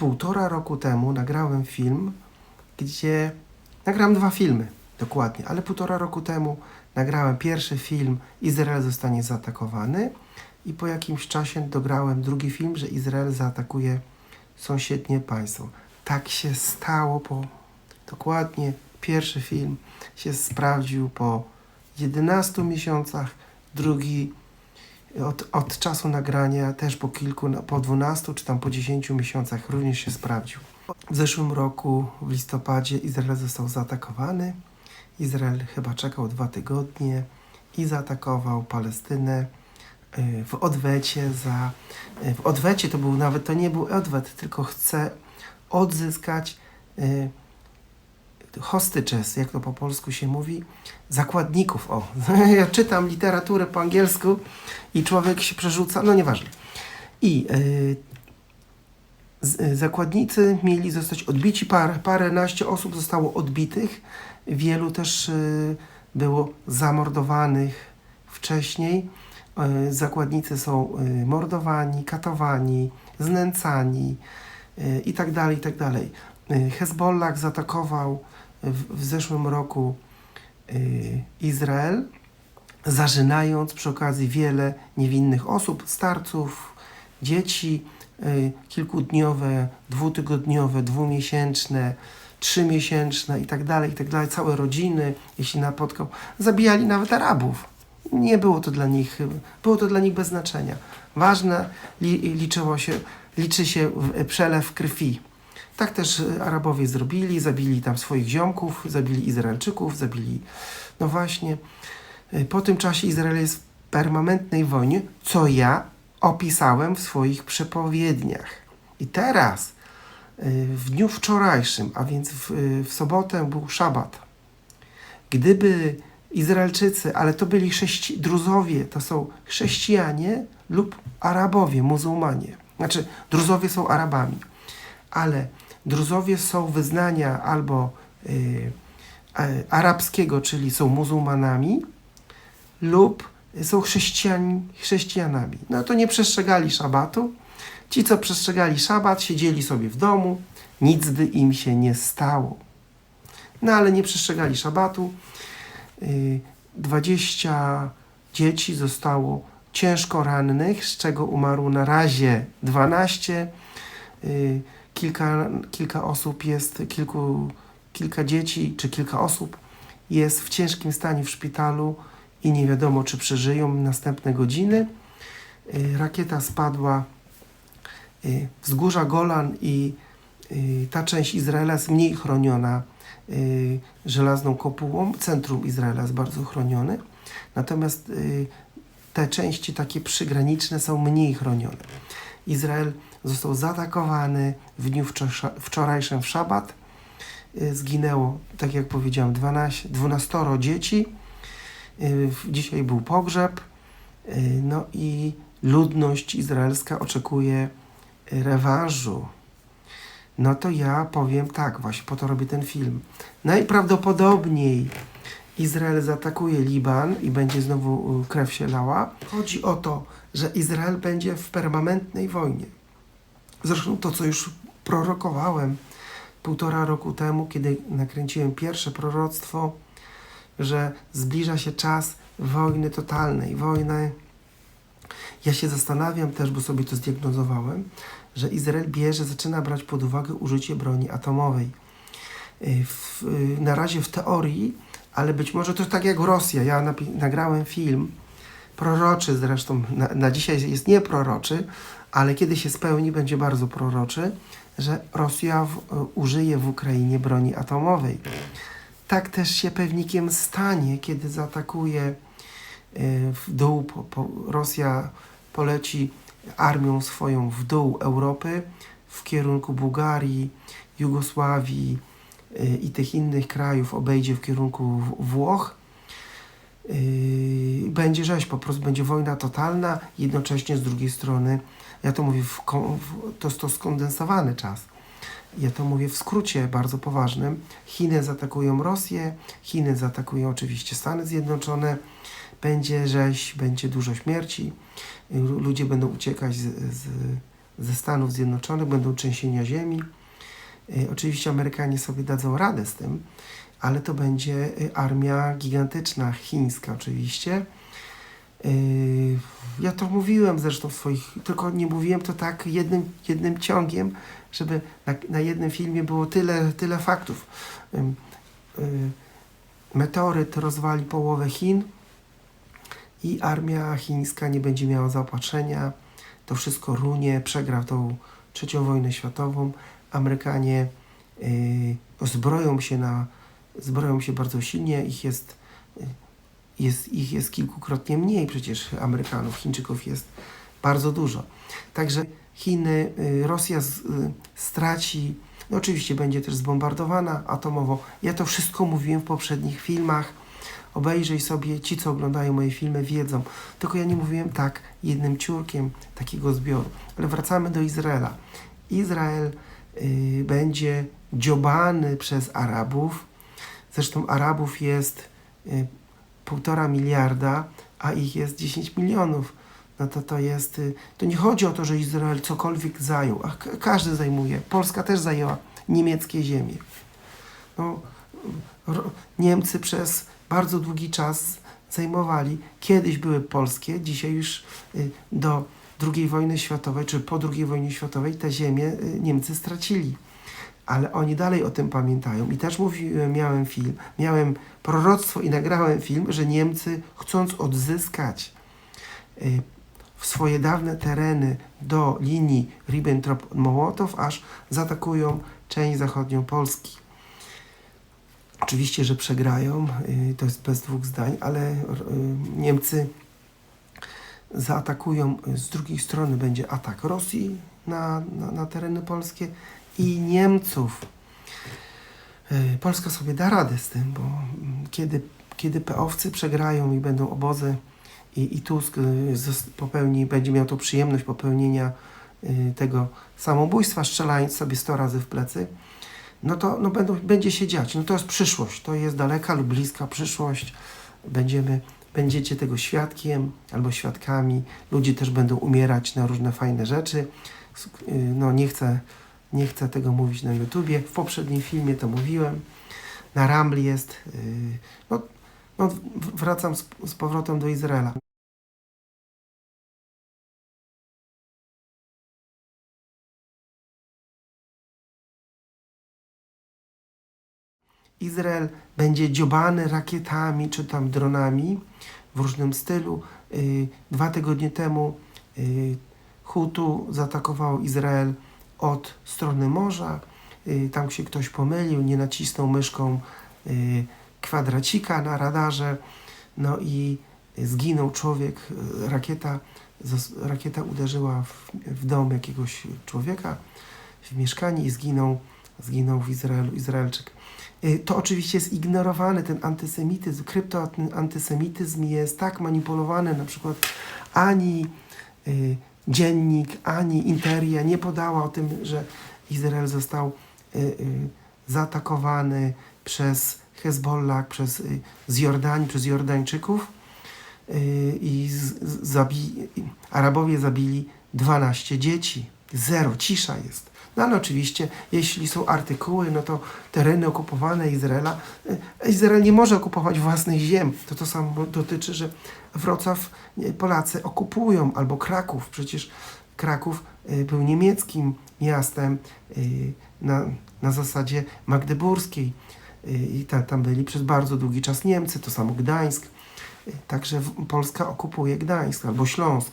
półtora roku temu nagrałem film, gdzie nagrałem dwa filmy dokładnie, ale półtora roku temu nagrałem pierwszy film Izrael zostanie zaatakowany i po jakimś czasie dograłem drugi film, że Izrael zaatakuje sąsiednie państwo. Tak się stało po dokładnie pierwszy film się sprawdził po 11 miesiącach, drugi od, od czasu nagrania też po kilku, no, po 12 czy tam po 10 miesiącach również się sprawdził. W zeszłym roku w listopadzie Izrael został zaatakowany. Izrael chyba czekał dwa tygodnie i zaatakował Palestynę y, w odwecie za... y, W odwecie to był nawet, to nie był odwet, tylko chce odzyskać hostages, jak to po polsku się mówi, zakładników. O, ja czytam literaturę po angielsku i człowiek się przerzuca, no nieważne. I y, z, y, zakładnicy mieli zostać odbici, par, paręnaście osób zostało odbitych, wielu też y, było zamordowanych wcześniej. Y, zakładnicy są y, mordowani, katowani, znęcani y, i Y, Hezbollah zaatakował w, w zeszłym roku y, Izrael, zażynając przy okazji wiele niewinnych osób, starców, dzieci, y, kilkudniowe, dwutygodniowe, dwumiesięczne, trzymiesięczne i tak dalej, i tak całe rodziny, jeśli napotkał, zabijali nawet Arabów. Nie było to dla nich, było to dla nich bez znaczenia. Ważne li, liczyło się, liczy się przelew krwi. Tak też Arabowie zrobili, zabili tam swoich ziomków, zabili Izraelczyków, zabili. No właśnie, y, po tym czasie Izrael jest w permanentnej wojnie, co ja opisałem w swoich przepowiedniach. I teraz, y, w dniu wczorajszym, a więc w, y, w sobotę był szabat, gdyby Izraelczycy, ale to byli chrześci- Druzowie, to są chrześcijanie lub Arabowie, muzułmanie. Znaczy, Druzowie są Arabami, ale Druzowie są wyznania albo y, arabskiego, czyli są muzułmanami, lub są chrześcijan, chrześcijanami. No to nie przestrzegali szabatu. Ci, co przestrzegali szabat, siedzieli sobie w domu, nic im się nie stało. No ale nie przestrzegali szabatu. Y, 20 dzieci zostało ciężko rannych, z czego umarło na razie 12. Kilka, kilka osób jest, kilku, kilka dzieci czy kilka osób jest w ciężkim stanie w szpitalu i nie wiadomo, czy przeżyją następne godziny. Y, Rakieta spadła y, wzgórza Golan i y, ta część Izraela jest mniej chroniona żelazną kopułą. Centrum Izraela jest bardzo chronione. Natomiast te części takie przygraniczne są mniej chronione. Izrael został zaatakowany w dniu wczoraj- wczorajszym w szabat. Y, Zginęło, tak jak powiedziałem, 12, 12 dzieci. Y, Dzisiaj był pogrzeb. Y, No i ludność izraelska oczekuje rewanżu. No to ja powiem tak, właśnie po to robię ten film. Najprawdopodobniej Izrael zaatakuje Liban i będzie znowu y, krew się lała. Chodzi o to, że Izrael będzie w permanentnej wojnie. Zresztą to, co już prorokowałem półtora roku temu, kiedy nakręciłem pierwsze proroctwo, że zbliża się czas wojny totalnej, wojny. Ja się zastanawiam też, bo sobie to zdiagnozowałem, że Izrael bierze, zaczyna brać pod uwagę użycie broni atomowej. Y, W, y, na razie w teorii, ale być może to tak jak Rosja. Ja nagrałem film, proroczy zresztą, na, na dzisiaj jest nieproroczy, ale kiedy się spełni, będzie bardzo proroczy, że Rosja w, y, użyje w Ukrainie broni atomowej. Tak też się pewnikiem stanie, kiedy zaatakuje y, w dół, po, po, Rosja poleci armią swoją w dół Europy w kierunku Bułgarii, Jugosławii i tych innych krajów, obejdzie w kierunku Włoch. Yy, będzie rzeź, po prostu będzie wojna totalna, jednocześnie z drugiej strony, ja to mówię, w, to jest to skondensowany czas. Ja to mówię w skrócie bardzo poważnym. Chiny zaatakują Rosję, Chiny zaatakują oczywiście Stany Zjednoczone, będzie rzeź, będzie dużo śmierci, y, ludzie będą uciekać z, z, ze Stanów Zjednoczonych, będą trzęsienia ziemi. Y, Oczywiście Amerykanie sobie dadzą radę z tym, ale to będzie y, armia gigantyczna, chińska oczywiście. Y, Ja to mówiłem zresztą w swoich, tylko nie mówiłem to tak jednym, jednym ciągiem, żeby na, na jednym filmie było tyle, tyle faktów. Meteoryt rozwali połowę Chin i armia chińska nie będzie miała zaopatrzenia. To wszystko runie, przegra tą trzecią wojnę światową. Amerykanie y, zbroją się na zbroją się bardzo silnie, ich jest, y, jest, ich jest kilkukrotnie mniej przecież Amerykanów, Chińczyków jest bardzo dużo. Także Chiny, y, Rosja z, straci, no oczywiście będzie też zbombardowana atomowo. Ja to wszystko mówiłem w poprzednich filmach. Obejrzyj sobie, ci co oglądają moje filmy wiedzą. Tylko ja nie mówiłem tak jednym ciurkiem takiego zbioru. Ale wracamy do Izraela. Izrael będzie dziobany przez Arabów. Zresztą Arabów jest y, półtora miliarda, a ich jest 10 milionów. No to to jest, y, to nie chodzi o to, że Izrael cokolwiek zajął, a ka- każdy zajmuje. Polska też zajęła niemieckie ziemie. No, Niemcy przez bardzo długi czas zajmowali, kiedyś były polskie, dzisiaj już y, do II wojny światowej, czy po II wojnie światowej te ziemie y, Niemcy stracili. Ale oni dalej o tym pamiętają. I też mówiłem, miałem film, miałem proroctwo i nagrałem film, że Niemcy chcąc odzyskać y, w swoje dawne tereny do linii Ribbentrop-Mołotow, aż zaatakują część zachodnią Polski. Oczywiście, że przegrają, y, to jest bez dwóch zdań, ale y, Niemcy zaatakują, z drugiej strony będzie atak Rosji na, na, na tereny polskie i Niemców. Y, Polska sobie da radę z tym, bo kiedy, kiedy peowcy przegrają i będą obozy i, i Tusk zos- popełni, będzie miał tą przyjemność popełnienia y, tego samobójstwa, strzelając sobie 100 razy w plecy, no to no będą, będzie się dziać. No to jest przyszłość, to jest daleka lub bliska przyszłość. Będziemy, będziecie tego świadkiem albo świadkami. Ludzie też będą umierać na różne fajne rzeczy. Y, No nie chcę, nie chcę tego mówić na YouTubie. W poprzednim filmie to mówiłem. Na Rambli jest. y, No, no wracam z, z powrotem do Izraela. Izrael będzie dziobany rakietami czy tam dronami w różnym stylu. Y, Dwa tygodnie temu y, Hutu zaatakowało Izrael od strony morza. Y, Tam się ktoś pomylił, nie nacisnął myszką kwadracika na radarze. No i zginął człowiek. Rakieta, rakieta uderzyła w, w dom jakiegoś człowieka, w mieszkanie i zginął, zginął w Izraelu Izraelczyk. Y, To oczywiście jest ignorowany, ten antysemityzm, kryptoantysemityzm jest tak manipulowany, na przykład ani y, dziennik, ani Interia nie podała o tym, że Izrael został y, y, zaatakowany przez Hezbollah, przez, y, z Jordanii, przez Jordańczyków y, i z, zabi, Arabowie zabili 12 dzieci. Zero, cisza jest. No ale oczywiście, jeśli są artykuły, no to tereny okupowane Izraela, y, Izrael nie może okupować własnych ziem. To to samo dotyczy, że Wrocław Polacy okupują, albo Kraków. Przecież Kraków y, był niemieckim miastem y, na, na zasadzie magdeburskiej. I ta, tam byli przez bardzo długi czas Niemcy, to samo Gdańsk. Także Polska okupuje Gdańsk albo Śląsk.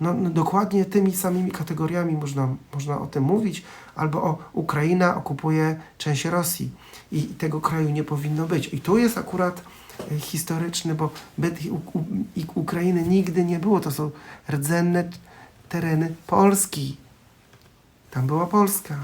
No, no dokładnie tymi samymi kategoriami można, można o tym mówić, albo o Ukraina okupuje część Rosji i tego kraju nie powinno być. I tu jest akurat y, historyczny, bo byt i Ukrainy nigdy nie było. To są rdzenne tereny Polski. Tam była Polska.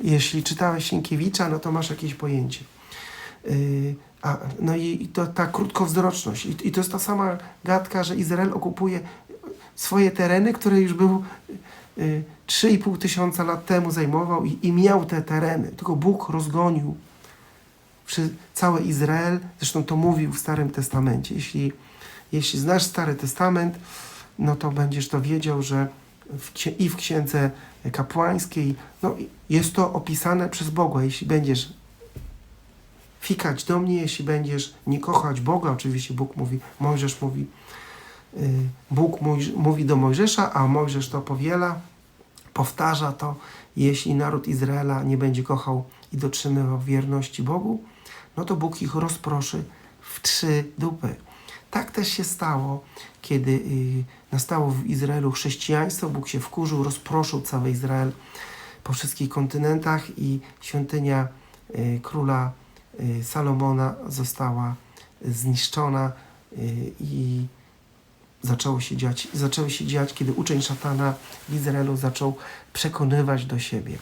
Jeśli czytałeś Sienkiewicza, no to masz jakieś pojęcie. Yy, a, no i, i to ta krótkowzroczność. I, I to jest ta sama gadka, że Izrael okupuje swoje tereny, które już był y, 3,5 tysiąca lat temu zajmował i, i miał te tereny. Tylko Bóg rozgonił przy cały Izrael. Zresztą to mówił w Starym Testamencie. Jeśli, jeśli znasz Stary Testament, no to będziesz to wiedział, że w, i w księdze kapłańskiej. No, jest to opisane przez Boga. Jeśli będziesz fikać do mnie, jeśli będziesz nie kochać Boga, oczywiście Bóg mówi, Mojżesz mówi, y, Bóg mówi do Mojżesza, a Mojżesz to powiela, powtarza to, jeśli naród Izraela nie będzie kochał i dotrzymywał wierności Bogu, no to Bóg ich rozproszy w trzy dupy. Tak też się stało, kiedy y, nastało w Izraelu chrześcijaństwo, Bóg się wkurzył, rozproszył cały Izrael po wszystkich kontynentach i świątynia y, króla Salomona została zniszczona y, i zaczęło się dziać, zaczęły się dziać, kiedy uczeń szatana w Izraelu zaczął przekonywać do siebie.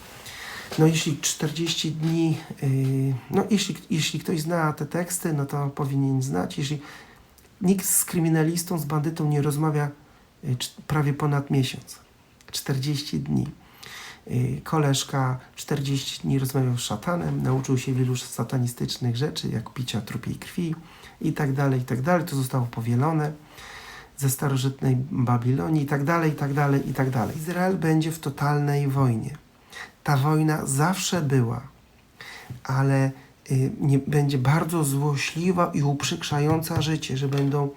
No jeśli 40 dni, yy, no jeśli, jeśli ktoś zna te teksty, no to powinien znać. Jeśli nikt z kryminalistą, z bandytą nie rozmawia prawie ponad miesiąc. 40 dni. Yy, Koleżka 40 dni rozmawiał z szatanem, nauczył się wielu satanistycznych rzeczy, jak picia trupiej krwi i tak dalej, i tak dalej. To zostało powielone ze starożytnej Babilonii i tak dalej, i tak dalej, i tak dalej. Izrael będzie w totalnej wojnie. Ta wojna zawsze była, ale y, nie, będzie bardzo złośliwa i uprzykrzająca życie, że będą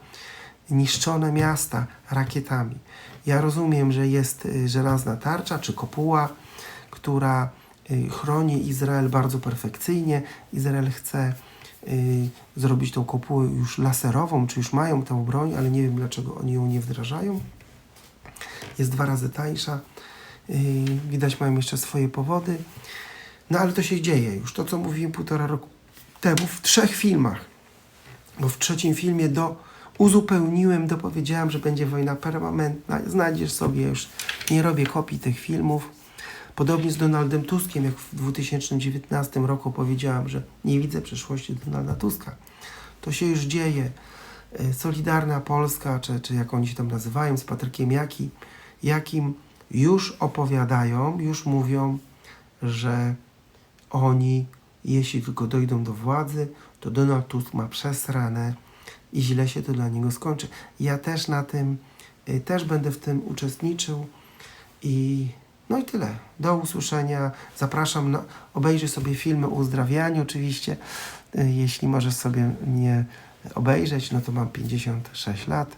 niszczone miasta rakietami. Ja rozumiem, że jest y, żelazna tarcza czy kopuła, która y, chroni Izrael bardzo perfekcyjnie. Izrael chce y, zrobić tą kopułę już laserową, czy już mają tę broń, ale nie wiem dlaczego oni ją nie wdrażają. Jest dwa razy tańsza. Widać mają jeszcze swoje powody. No ale to się dzieje już. To, co mówiłem półtora roku temu w trzech filmach. Bo w trzecim filmie do, uzupełniłem, dopowiedziałem, że będzie wojna permanentna. Znajdziesz sobie, już nie robię kopii tych filmów. Podobnie z Donaldem Tuskiem, jak w 2019 roku powiedziałem, że nie widzę przyszłości Donalda Tuska. To się już dzieje. E, Solidarna Polska, czy, czy jak oni się tam nazywają, z Patrykiem Jaki, Jakim już opowiadają, już mówią, że oni, jeśli tylko dojdą do władzy, to Donald Tusk ma przesrane i źle się to dla niego skończy. Ja też na tym, y, też będę w tym uczestniczył i no i tyle. Do usłyszenia. Zapraszam, na, obejrzyj sobie filmy o uzdrawianiu oczywiście. Y, Jeśli możesz sobie mnie obejrzeć, no to mam 56 lat.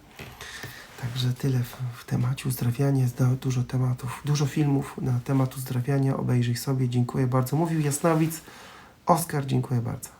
Także tyle w, w temacie uzdrawiania. Jest dużo tematów, dużo filmów na temat uzdrawiania. Obejrzyj sobie. Dziękuję bardzo. Mówił Jasnowic. Oskar, dziękuję bardzo.